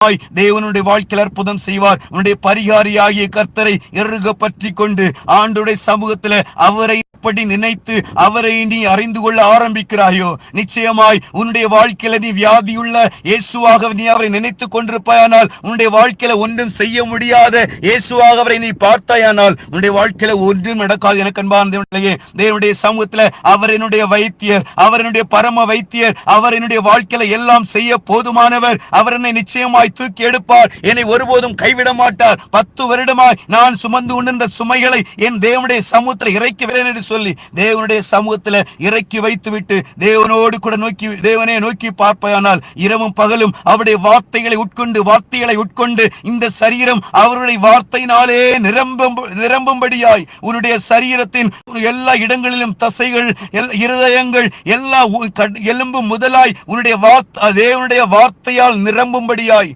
தேவனுடைய வாழ்க்கையில் அற்புதம் செய்வார். உன்னுடைய பரிகாரியாகிய கர்த்தரை எருக பற்றி கொண்டு ஆண்டுடைய சமூகத்தில் அவரை எப்படி நினைத்து அவரை நீ அறிந்து கொள்ள ஆரம்பிக்கிறாயோ? நிச்சயமாய் உன்னுடைய வாழ்க்கையில நீ வியாதியுள்ள இயேசுவாக நீ அவரை நினைத்துக் கொண்டிருப்பாயானால் உன்னுடைய வாழ்க்கையில ஒன்றும் செய்ய முடியாத இயேசுவாக அவரை நீ பார்த்தாயானால் உன்னுடைய வாழ்க்கையில ஒன்றும் நடக்காது. எனக்கு அன்பார்ந்தே தேவனுடைய சமூகத்துல அவர் என்னுடைய வைத்தியர் அவர் என்னுடைய பரம வைத்தியர் அவர் என்னுடைய வாழ்க்கையில எல்லாம் செய்ய போதுமானவர் அவர் என்னை நிச்சயமாய் தூக்கி எடுப்பார். என்னை ஒருபோதும் கைவிட மாட்டார். பத்து வருடமாய் நான் சுமந்து கொண்டிருந்த சுமைகளை என் தேவனுடைய சமூகத்தில் இறக்கி என்று சொல்லி தேவனுடைய சமூகத்தில் இறக்கி வைத்துவிட்டு தேவனோடு கூட நோக்கி தேவனே நோக்கி பார்ப்பையானால் இரவும் பகலும் அவருடைய வார்த்தைகளை உட்கொண்டு வார்த்தைகளை உட்கொண்டு இந்த சரீரம் அவருடைய வார்த்தையினாலே நிரம்பும் நிரம்பும்படியாய் உன்னுடைய சரீரத்தின் எல்லா இடங்களிலும் தசைகள் எல்- இருதயங்கள் எல்லா உ- எலும்பு முதலாய் உன்னுடைய வார்த்தை தேவனுடைய வார்த்தையால் நிரம்பும்படியாய்